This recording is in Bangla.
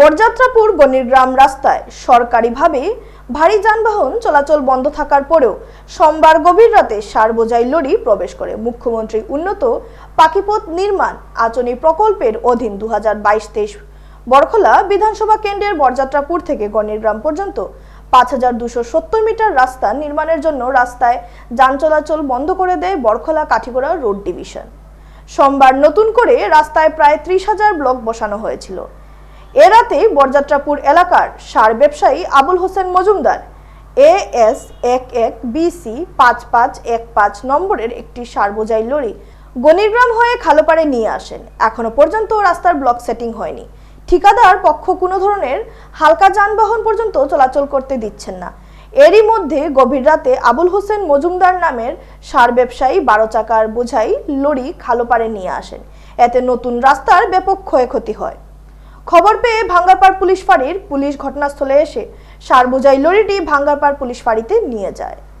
বরযাত্রাপুর গণিরগ্রাম রাস্তায় সরকারিভাবে ভারী যানবাহন চলাচল বন্ধ থাকার পরেও সোমবার গভীর রাতে সার বোঝাই লরি প্রবেশ করে। মুখ্যমন্ত্রী উন্নত পাখিপথ নির্মাণ আচনি প্রকল্পের অধীন দু হাজার বাইশ তেইশ বরখলা বিধানসভা কেন্দ্রের বরযাত্রাপুর থেকে গণিরগ্রাম পর্যন্ত পাঁচ হাজার দুশো সত্তর মিটার রাস্তা নির্মাণের জন্য রাস্তায় যান চলাচল বন্ধ করে দেয় বরখলা কাঠিগড়া রোড ডিভিশন। সোমবার নতুন করে রাস্তায় প্রায় ত্রিশ হাজার ব্লক বসানো হয়েছিল। এ বরযাত্রাপুর এলাকার সার ব্যবসায়ী আবুল হোসেন মজুমদার এ এস এক এক বিসি পাঁচ পাঁচ এক পাঁচ নম্বরের একটি সার বোঝাই লরি গণিগ্রাম হয়ে খালোপাড়ে নিয়ে আসেন। এখনও পর্যন্ত রাস্তার ব্লক সেটিং হয়নি। ঠিকাদার পক্ষ কোনো ধরনের হালকা যানবাহন পর্যন্ত চলাচল করতে দিচ্ছেন না। এরই মধ্যে গভীর রাতে আবুল হোসেন মজুমদার নামের সার ব্যবসায়ী বারো চাকার বোঝাই লরি খালোপাড়ে নিয়ে আসেন। এতে নতুন রাস্তার ব্যাপক ক্ষয়ক্ষতি হয়। খবর পেয়ে ভাঙ্গারপাড় পুলিশ ফাঁড়ির পুলিশ ঘটনাস্থলে এসে সার বোঝাই লরিটি ভাঙ্গারপাড় পুলিশ ফাঁড়িতে নিয়ে যায়।